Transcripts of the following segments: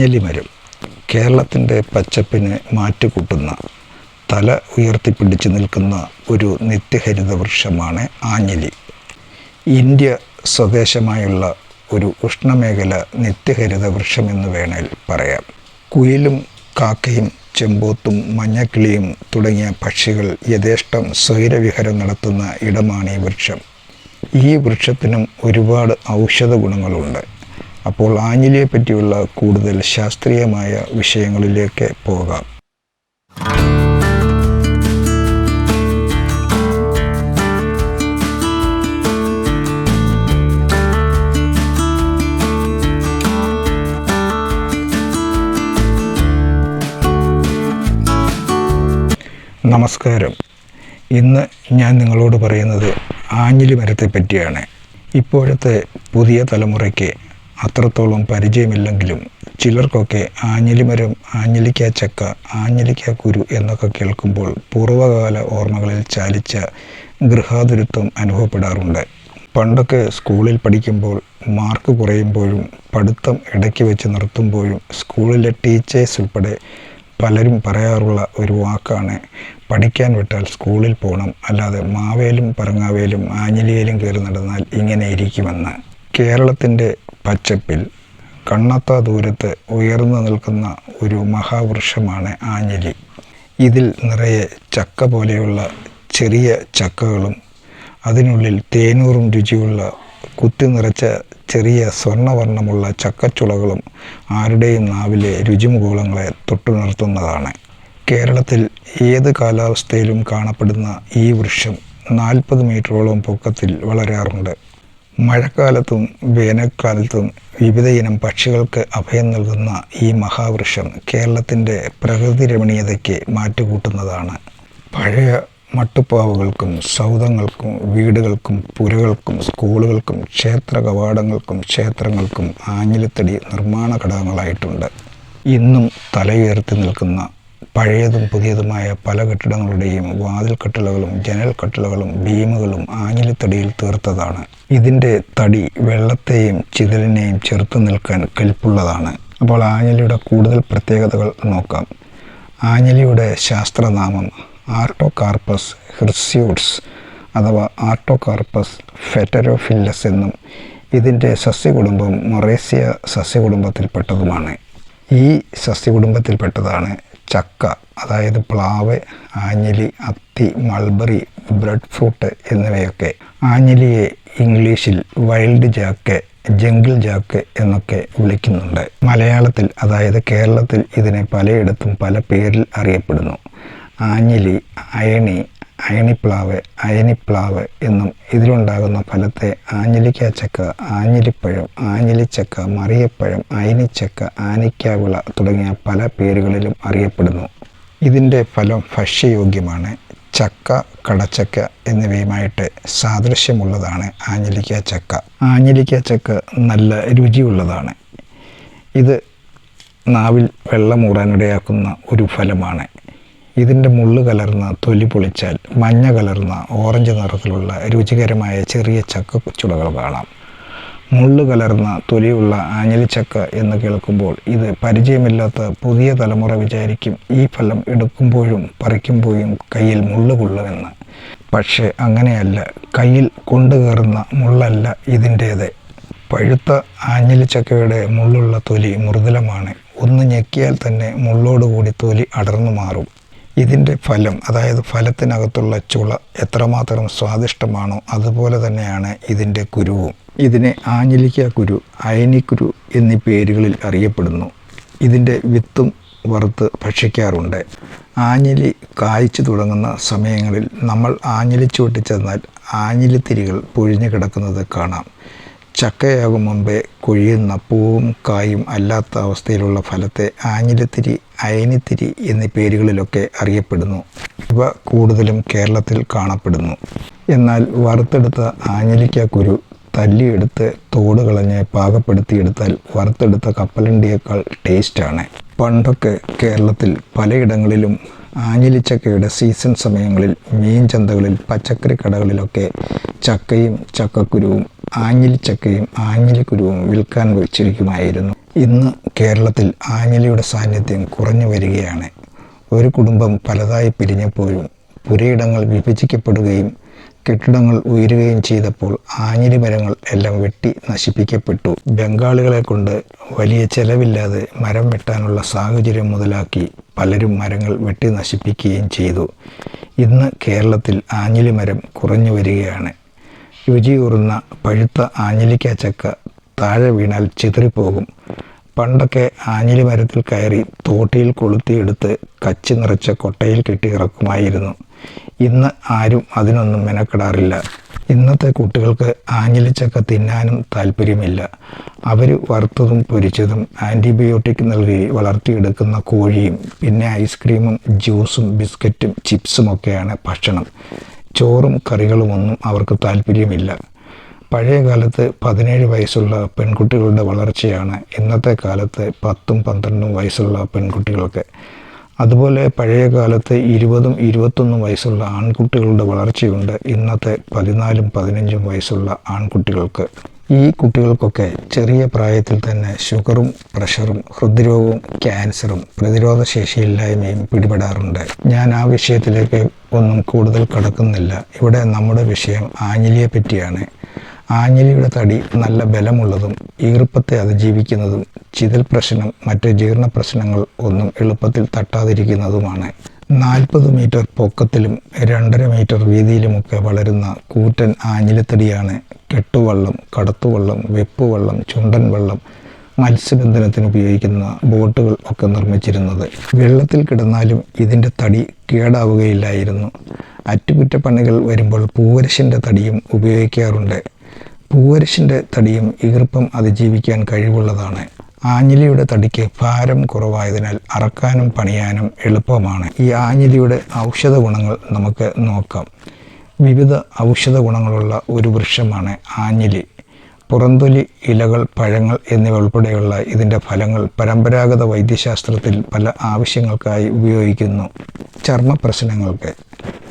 ആഞ്ഞലിമരം കേരളത്തിന്റെ പച്ചപ്പിന് മാറ്റുകൂട്ടുന്ന തല ഉയർത്തിപ്പിടിച്ച് നിൽക്കുന്ന ഒരു നിത്യഹരിത വൃക്ഷമാണ് ആഞ്ഞലി. ഇന്ത്യ സ്വദേശമായുള്ള ഒരു ഉഷ്ണമേഖല നിത്യഹരിത വൃക്ഷമെന്ന് വേണേൽ പറയാം. കുയിലും കാക്കയും ചെമ്പോത്തും മഞ്ഞക്കിളിയും തുടങ്ങിയ പക്ഷികൾ യഥേഷ്ടം സ്വൈരവിഹരം നടത്തുന്ന ഇടമാണ് ഈ വൃക്ഷം. ഈ വൃക്ഷത്തിനും ഒരുപാട് ഔഷധ ഗുണങ്ങളുണ്ട് അപ്പോൾ ആഞ്ഞിലിയെ പറ്റിയുള്ള കൂടുതൽ ശാസ്ത്രീയമായ വിഷയങ്ങളിലേക്ക് പോകാം. നമസ്കാരം. ഇന്ന് ഞാൻ നിങ്ങളോട് പറയുന്നത് ആഞ്ഞിലി മരത്തെ പറ്റിയാണ് ഇപ്പോഴത്തെ പുതിയ തലമുറയ്ക്ക് അത്രത്തോളം പരിചയമില്ലെങ്കിലും ചിലർക്കൊക്കെ ആഞ്ഞിലിമരം ആഞ്ഞിലിക്ക ചക്ക ആഞ്ഞിലിക്ക കുരു എന്നൊക്കെ കേൾക്കുമ്പോൾ പൂർവകാല ഓർമ്മകളിൽ ചാലിച്ച ഗൃഹാതുരത്വം അനുഭവപ്പെടാറുണ്ട്. പണ്ടൊക്കെ സ്കൂളിൽ പഠിക്കുമ്പോൾ മാർക്ക് കുറയുമ്പോഴും പഠിത്തം ഇടയ്ക്ക് വെച്ച് നിർത്തുമ്പോഴും സ്കൂളിലെ ടീച്ചേഴ്സ് ഉൾപ്പെടെ പലരും പറയാറുള്ള ഒരു വാക്കാണ് പഠിക്കാൻ വിട്ടാൽ സ്കൂളിൽ പോകണം അല്ലാതെ മാവേലും പറങ്ങാവേലും ആഞ്ഞിലിയിലും കയറി നടന്നാൽ ഇങ്ങനെ ഇരിക്കുമെന്ന്. കേരളത്തിന്റെ പച്ചപ്പിൽ കണ്ണത്താ ദൂരത്ത് ഉയർന്നു നിൽക്കുന്ന ഒരു മഹാവൃക്ഷമാണ് ആഞ്ഞിലി. ഇതിൽ നിറയെ ചക്ക പോലെയുള്ള ചെറിയ ചക്കകളും അതിനുള്ളിൽ തേനൂറും രുചിയുള്ള കുത്തി നിറച്ച ചെറിയ സ്വർണവർണമുള്ള ചക്കച്ചുളകളും ആരുടെയും നാവിലെ രുചിമുകുളങ്ങളെ തൊട്ടു നിർത്തുന്നതാണ്. കേരളത്തിൽ ഏത് കാലാവസ്ഥയിലും കാണപ്പെടുന്ന ഈ വൃക്ഷം നാൽപ്പത് മീറ്ററോളം പൊക്കത്തിൽ വളരാറുണ്ട്. മഴക്കാലത്തും വേനൽക്കാലത്തും വിവിധ ഇനം പക്ഷികൾക്ക് അഭയം നൽകുന്ന ഈ മഹാവൃക്ഷം കേരളത്തിന്റെ പ്രകൃതി രമണീയതയ്ക്ക് മാറ്റുകൂട്ടുന്നതാണ്. പഴയ മട്ടുപ്പാവുകൾക്കും സൗധങ്ങൾക്കും വീടുകൾക്കും പുരകൾക്കും സ്കൂളുകൾക്കും ക്ഷേത്ര കവാടങ്ങൾക്കും ക്ഷേത്രങ്ങൾക്കും ആഞ്ഞിലിത്തടി നിർമ്മാണ ഘടകങ്ങളായിട്ടുണ്ട്. ഇന്നും തലയുയർത്തി നിൽക്കുന്ന പഴയതും പുതിയതുമായ പല കെട്ടിടങ്ങളുടെയും വാതിൽ കട്ടിളകളും ജനൽ കട്ടിളകളും ഭീമുകളും ആഞ്ഞിലിത്തടിയിൽ തീർത്തതാണ്. ഇതിന്റെ തടി വെള്ളത്തെയും ചിതലിനെയും ചെറുത്തു നിൽക്കാൻ കെൽപ്പുള്ളതാണ്. അപ്പോൾ ആഞ്ഞലിയുടെ കൂടുതൽ പ്രത്യേകതകൾ നോക്കാം. ആഞ്ഞലിയുടെ ശാസ്ത്രനാമം ആർട്ടോകാർപ്പസ് ഹിർസ്യൂട്സ് അഥവാ ആർട്ടോകാർപ്പസ് ഫെറ്റരോഫില്ലസ് എന്നും ഇതിന്റെ സസ്യകുടുംബം മൊറേസിയ സസ്യകുടുംബത്തിൽപ്പെട്ടതുമാണ്. ഈ സസ്യകുടുംബത്തിൽപ്പെട്ടതാണ് ചക്ക അതായത് പ്ലാവ് ആഞ്ഞിലി അത്തി മൾബറി ബ്രെഡ് ഫ്രൂട്ട് എന്നിവയൊക്കെ ആഞ്ഞിലിയെ ഇംഗ്ലീഷിൽ വൈൽഡ് ജാക്ക് ജംഗിൾ ജാക്ക് എന്നൊക്കെ വിളിക്കുന്നുണ്ട്. മലയാളത്തിൽ അതായത് കേരളത്തിൽ ഇതിനെ പലയിടത്തും പല പേരിൽ അറിയപ്പെടുന്നു. ആഞ്ഞിലി അയണി അയണിപ്ലാവ് അയനിപ്ലാവ് എന്നും ഇതിലുണ്ടാകുന്ന ഫലത്തെ ആഞ്ഞിലിക്ക ചക്ക ആഞ്ഞിലിപ്പഴം ആഞ്ഞിലിച്ചക്ക മറിയപ്പഴം അയനിച്ചക്ക ആനിക്കാവിള തുടങ്ങിയ പല പേരുകളിലും അറിയപ്പെടുന്നു. ഇതിന്റെ ഫലം ഭക്ഷ്യയോഗ്യമാണ്. ചക്ക കടച്ചക്ക എന്നിവയുമായിട്ട് സാദൃശ്യമുള്ളതാണ് ആഞ്ഞിലിക്ക ചക്ക ആഞ്ഞിലിക്ക ചക്ക നല്ല രുചിയുള്ളതാണ്. ഇത് നാവിൽ വെള്ളമൂടാനിടയാക്കുന്ന ഒരു ഫലമാണ്. ഇതിന്റെ മുള്ളു കലർന്ന തൊലി പൊളിച്ചാൽ മഞ്ഞ കലർന്ന ഓറഞ്ച് നിറത്തിലുള്ള രുചികരമായ ചെറിയ ചക്ക ചുളകൾ കാണാം. മുള്ളു കലർന്ന തൊലിയുള്ള ആഞ്ഞലിച്ചക്ക എന്ന് കേൾക്കുമ്പോൾ ഇത് പരിചയമില്ലാത്ത പുതിയ തലമുറ വിചാരിക്കും ഈ ഫലം എടുക്കുമ്പോഴും പറിക്കുമ്പോഴും കയ്യിൽ മുള്ളു കൊള്ളുമെന്ന്. പക്ഷേ അങ്ങനെയല്ല കയ്യിൽ കൊണ്ടുകയറുന്ന മുള്ളല്ല ഇതിന്റേത് പഴുത്ത ആഞ്ഞലിച്ചക്കയുടെ മുള്ളുള്ള തൊലി മൃദുലമാണ്. ഒന്ന് ഞെക്കിയാൽ തന്നെ മുള്ളോടുകൂടി തൊലി അടർന്നു മാറും. ഇതിന്റെ ഫലം അതായത് ഫലത്തിനകത്തുള്ള ചുള എത്രമാത്രം സ്വാദിഷ്ടമാണോ അതുപോലെ തന്നെയാണ് ഇതിന്റെ കുരുവും. ഇതിനെ ആഞ്ഞിലിക്ക കുരു അയനിക്കുരു എന്നീ പേരുകളിൽ അറിയപ്പെടുന്നു. ഇതിന്റെ വിത്തും വറുത്ത് ഭക്ഷിക്കാറുണ്ട്. ആഞ്ഞിലി കായ്ച്ചു തുടങ്ങുന്ന സമയങ്ങളിൽ നമ്മൾ ആഞ്ഞിലി ചുവട്ടിച്ചെന്നാൽ ആഞ്ഞിലിത്തിരികൾ പൊഴിഞ്ഞു കിടക്കുന്നത് കാണാം. ചക്കയാകും മുമ്പേ കൊഴിയുന്ന പൂവും കായും അല്ലാത്ത അവസ്ഥയിലുള്ള ഫലത്തെ ആഞ്ഞിലത്തിരി അയനിത്തിരി എന്നീ പേരുകളിലൊക്കെ അറിയപ്പെടുന്നു. ഇവ കൂടുതലും കേരളത്തിൽ കാണപ്പെടുന്നു. എന്നാൽ വറുത്തെടുത്ത ആഞ്ഞിലിക്ക കുരു തല്ലിയെടുത്ത് തോട് കളഞ്ഞ് പാകപ്പെടുത്തിയെടുത്താൽ വറുത്തെടുത്ത കപ്പലണ്ടിയേക്കാൾ ടേസ്റ്റാണ്. പണ്ടൊക്കെ കേരളത്തിൽ പലയിടങ്ങളിലും ആഞ്ഞിലിച്ചക്കയുടെ സീസൺ സമയങ്ങളിൽ മീൻ ചന്തകളിൽ പച്ചക്കറി കടകളിലൊക്കെ ചക്കയും ചക്കക്കുരുവും ആഞ്ഞിലിച്ചക്കയും ആഞ്ഞിലിക്കുരുവും വിൽക്കാൻ വെച്ചിരിക്കുമായിരുന്നു. ഇന്ന് കേരളത്തിൽ ആഞ്ഞിലിയുടെ സാന്നിധ്യം കുറഞ്ഞു വരികയാണ്. ഒരു കുടുംബം പലതായി പിരിഞ്ഞപ്പോഴും പുരയിടങ്ങൾ വിഭജിക്കപ്പെടുകയും കെട്ടിടങ്ങൾ ഉയരുകയും ചെയ്തപ്പോൾ ആഞ്ഞിലി മരങ്ങൾ എല്ലാം വെട്ടി നശിപ്പിക്കപ്പെട്ടു. ബംഗാളികളെ കൊണ്ട് വലിയ ചെലവില്ലാതെ മരം വെട്ടാനുള്ള സാഹചര്യം മുതലാക്കി പലരും മരങ്ങൾ വെട്ടി നശിപ്പിക്കുകയും ചെയ്തു. ഇന്ന് കേരളത്തിൽ ആഞ്ഞിലി മരം കുറഞ്ഞു വരികയാണ്. രുചിയൂറുന്ന പഴുത്ത ആഞ്ഞിലിക്ക ചക്ക താഴെ വീണാൽ ചിതറിപ്പോകും. പണ്ടൊക്കെ ആഞ്ഞിലി മരത്തിൽ കയറി തോട്ടിയിൽ കൊളുത്തിയെടുത്ത് കച്ചി നിറച്ച കൊട്ടയിൽ കെട്ടി ഇറക്കുമായിരുന്നു. ഇന്ന് ആരും അതിനൊന്നും മെനക്കെടാറില്ല. ഇന്നത്തെ കുട്ടികൾക്ക് ആഞ്ഞിലിച്ചക്ക തിന്നാനും താല്പര്യമില്ല അവർ വറുത്തതും പൊരിച്ചതും ആന്റിബയോട്ടിക് നൽകി വളർത്തിയെടുക്കുന്ന കോഴിയും പിന്നെ ഐസ്ക്രീമും ജ്യൂസും ബിസ്ക്കറ്റും ചിപ്സും ഒക്കെയാണ് ഭക്ഷണം. ചോറും കറികളുമൊന്നും അവർക്ക് താല്പര്യമില്ല. പഴയ കാലത്ത് പതിനേഴ് വയസ്സുള്ള പെൺകുട്ടികളുടെ വളർച്ചയാണ് ഇന്നത്തെ കാലത്ത് പത്തും പന്ത്രണ്ടും വയസ്സുള്ള പെൺകുട്ടികൾക്ക്. അതുപോലെ പഴയ കാലത്ത് ഇരുപതും ഇരുപത്തൊന്നും വയസ്സുള്ള ആൺകുട്ടികളുടെ വളർച്ചയുണ്ട് ഇന്നത്തെ പതിനാലും പതിനഞ്ചും വയസ്സുള്ള ആൺകുട്ടികൾക്ക്. ഈ കുട്ടികൾക്കൊക്കെ ചെറിയ പ്രായത്തിൽ തന്നെ ഷുഗറും പ്രഷറും ഹൃദ്രോഗവും ക്യാൻസറും പ്രതിരോധ ശേഷിയില്ലായ്മയും പിടിപെടാറുണ്ട്. ഞാൻ ആ വിഷയത്തിലേക്ക് ഒന്നും കൂടുതൽ കടക്കുന്നില്ല. ഇവിടെ നമ്മുടെ വിഷയം ആഞ്ഞിലിയെ പറ്റിയാണ്. ആഞ്ഞിലിയുടെ തടി നല്ല ബലമുള്ളതും ഈർപ്പത്തെ അതിജീവിക്കുന്നതും ചിതൽ പ്രശ്നം മറ്റ് ജീർണ പ്രശ്നങ്ങൾ ഒന്നും എളുപ്പത്തിൽ തട്ടാതിരിക്കുന്നതുമാണ്. നാൽപ്പത് മീറ്റർ പൊക്കത്തിലും രണ്ടര മീറ്റർ വീതിയിലുമൊക്കെ വളരുന്ന കൂറ്റൻ ആഞ്ഞിലിത്തടിയാണ് കെട്ടുവള്ളം കടത്തുവള്ളം വെപ്പുവള്ളം ചുണ്ടൻ വള്ളം മത്സ്യബന്ധനത്തിന് ഉപയോഗിക്കുന്ന ബോട്ടുകൾ ഒക്കെ നിർമ്മിച്ചിരുന്നത്. വെള്ളത്തിൽ കിടന്നാലും ഇതിന്റെ തടി കേടാവുകയില്ലായിരുന്നു. അറ്റുകുറ്റപ്പണികൾ വരുമ്പോൾ പൂവരശിന്റെ തടിയും ഉപയോഗിക്കാറുണ്ട്. പൂവരശിന്റെ തടിയും ഈർപ്പം അതിജീവിക്കാൻ കഴിവുള്ളതാണ്. ആഞ്ഞിലിയുടെ തടിക്ക് ഭാരം കുറവായതിനാൽ അറക്കാനും പണിയാനും എളുപ്പമാണ്. ഈ ആഞ്ഞിലിയുടെ ഔഷധ ഗുണങ്ങൾ നമുക്ക് നോക്കാം. വിവിധ ഔഷധ ഗുണങ്ങളുള്ള ഒരു വൃക്ഷമാണ് ആഞ്ഞിലി. പുറന്തൊലി ഇലകൾ പഴങ്ങൾ എന്നിവ ഉൾപ്പെടെയുള്ള ഇതിന്റെ ഫലങ്ങൾ പരമ്പരാഗത വൈദ്യശാസ്ത്രത്തിൽ പല ആവശ്യങ്ങൾക്കായി ഉപയോഗിക്കുന്നു. ചർമ്മ പ്രശ്നങ്ങൾക്ക്.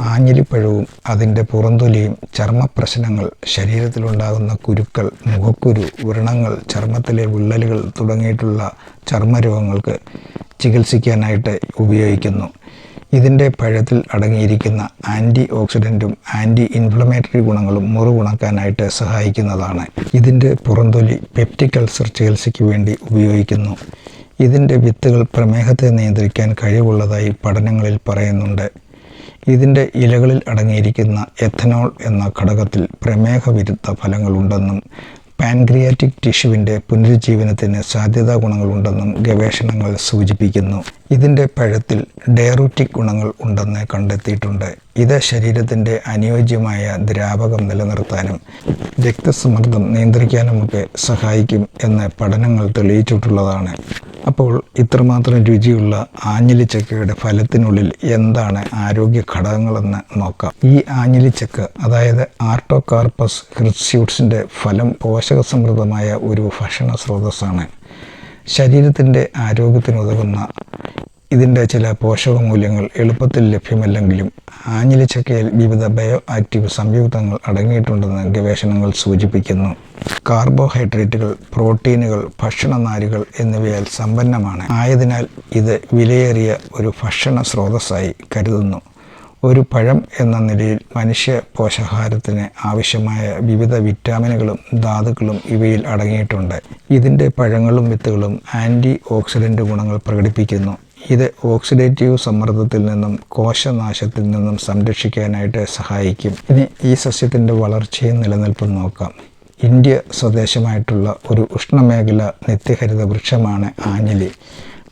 ആഞ്ഞിലിപ്പഴവും അതിന്റെ പുറന്തൊലിയും ചർമ്മ പ്രശ്നങ്ങൾ ശരീരത്തിലുണ്ടാകുന്ന കുരുക്കൾ മുഖക്കുരു വ്രണങ്ങൾ ചർമ്മത്തിലെ വിള്ളലുകൾ തുടങ്ങിയിട്ടുള്ള ചർമ്മരോഗങ്ങൾക്ക് ചികിത്സിക്കാനായിട്ട് ഉപയോഗിക്കുന്നു. ഇതിന്റെ പഴത്തിൽ അടങ്ങിയിരിക്കുന്ന ആന്റി ഓക്സിഡന്റും ആന്റി ഇൻഫ്ലമേറ്ററി ഗുണങ്ങളും മുറിവുണക്കാനായിട്ട് സഹായിക്കുന്നതാണ്. ഇതിന്റെ പുറന്തൊലി പെപ്റ്റിക് അൾസർ ചികിത്സയ്ക്ക് വേണ്ടി ഉപയോഗിക്കുന്നു. ഇതിന്റെ വിത്തുകൾ പ്രമേഹത്തെ നിയന്ത്രിക്കാൻ കഴിവുള്ളതായി പഠനങ്ങളിൽ പറയുന്നുണ്ട്. ഇതിന്റെ ഇലകളിൽ അടങ്ങിയിരിക്കുന്ന എഥനോൾ എന്ന ഘടകത്തിൽ പ്രമേഹ വിരുദ്ധ ഫലങ്ങളുണ്ടെന്നും പാൻക്രിയാറ്റിക് ടിഷ്യുവിന്റെ പുനരുജ്ജീവനത്തിന് സാധ്യതാ ഗുണങ്ങളുണ്ടെന്നും ഗവേഷണങ്ങൾ സൂചിപ്പിക്കുന്നു. ഇതിന്റെ പഴത്തിൽ ഡയറൂറ്റിക് ഗുണങ്ങൾ ഉണ്ടെന്ന് കണ്ടെത്തിയിട്ടുണ്ട്. ഇത് ശരീരത്തിന്റെ അനുയോജ്യമായ ദ്രാവകം നിലനിർത്താനും രക്തസമ്മർദ്ദം നിയന്ത്രിക്കാനുമൊക്കെ സഹായിക്കും എന്ന് പഠനങ്ങൾ തെളിയിച്ചിട്ടുള്ളതാണ്. അപ്പോൾ ഇത്രമാത്രം രുചിയുള്ള ആഞ്ഞിലിച്ചക്കയുടെ ഫലത്തിനുള്ളിൽ എന്താണ് ആരോഗ്യ ഘടകങ്ങളെന്ന് നോക്കാം. ഈ ആഞ്ഞിലിച്ചക്ക അതായത് ആർട്ടോകാർപ്പസ് ഹിർസ്യൂട്ട്സിന്റെ ഫലം പോഷകസമൃദ്ധമായ ഒരു ഭക്ഷണ സ്രോതസ്സാണ്. ശരീരത്തിന്റെ ആരോഗ്യത്തിനുതകുന്ന ഇതിന്റെ ചില പോഷകമൂല്യങ്ങൾ എളുപ്പത്തിൽ ലഭ്യമല്ലെങ്കിലും ആഞ്ഞിലിച്ചക്കയിൽ വിവിധ ബയോ ആക്റ്റീവ് സംയുക്തങ്ങൾ അടങ്ങിയിട്ടുണ്ടെന്ന് ഗവേഷണങ്ങൾ സൂചിപ്പിക്കുന്നു. കാർബോഹൈഡ്രേറ്റുകൾ പ്രോട്ടീനുകൾ ഭക്ഷണനാരുകൾ എന്നിവയാൽ സമ്പന്നമാണ്. ആയതിനാൽ ഇത് വിലയേറിയ ഒരു ഭക്ഷണ സ്രോതസ്സായി കരുതുന്നു. ഒരു പഴം എന്ന നിലയിൽ മനുഷ്യ പോഷകാഹാരത്തിന് ആവശ്യമായ വിവിധ വിറ്റാമിനുകളും ധാതുക്കളും ഇവയിൽ അടങ്ങിയിട്ടുണ്ട്. ഇതിന്റെ പഴങ്ങളും വിത്തുകളും ആന്റി ഓക്സിഡന്റ് ഗുണങ്ങൾ പ്രകടിപ്പിക്കുന്നു. ഇത് ഓക്സിഡേറ്റീവ് സമ്മർദ്ദത്തിൽ നിന്നും കോശനാശത്തിൽ നിന്നും സംരക്ഷിക്കാനായിട്ട് സഹായിക്കും. ഇനി ഈ സസ്യത്തിന്റെ വളർച്ചയും നിലനിൽപ്പും നോക്കാം. ഇന്ത്യ സ്വദേശമായിട്ടുള്ള ഒരു ഉഷ്ണമേഖല നിത്യഹരിത വൃക്ഷമാണ് ആഞ്ഞിലി.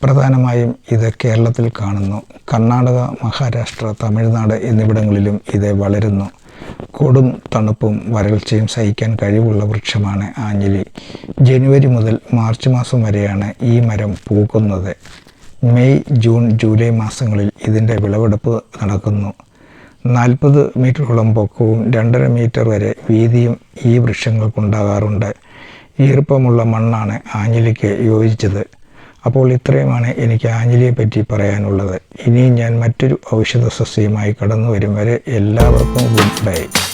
പ്രധാനമായും ഇത് കേരളത്തിൽ കാണുന്നു. കർണാടക മഹാരാഷ്ട്ര തമിഴ്നാട് എന്നിവിടങ്ങളിലും ഇത് വളരുന്നു. കൊടും തണുപ്പും വരൾച്ചയും സഹിക്കാൻ കഴിവുള്ള വൃക്ഷമാണ് ആഞ്ഞിലി. ജനുവരി മുതൽ മാർച്ച് മാസം വരെയാണ് ഈ മരം പൂക്കുന്നത്. മെയ് ജൂൺ ജൂലൈ മാസങ്ങളിൽ ഇതിന്റെ വിളവെടുപ്പ് നടക്കുന്നു. നാൽപ്പത് മീറ്ററോളം പൊക്കവും രണ്ടര മീറ്റർ വരെ വീതിയും ഈ വൃക്ഷങ്ങൾക്കുണ്ടാകാറുണ്ട്. ഈർപ്പമുള്ള മണ്ണാണ് ആഞ്ഞിലിക്ക് യോജിച്ചത്. അപ്പോൾ ഇത്രയുമാണ് എനിക്ക് ആഞ്ഞിലിയെ പറ്റി പറയാനുള്ളത്. ഇനിയും ഞാൻ മറ്റൊരു ഔഷധ സസ്യമായി കടന്നു വരും വരെ എല്ലാവർക്കും ഗുഡ് ബൈ.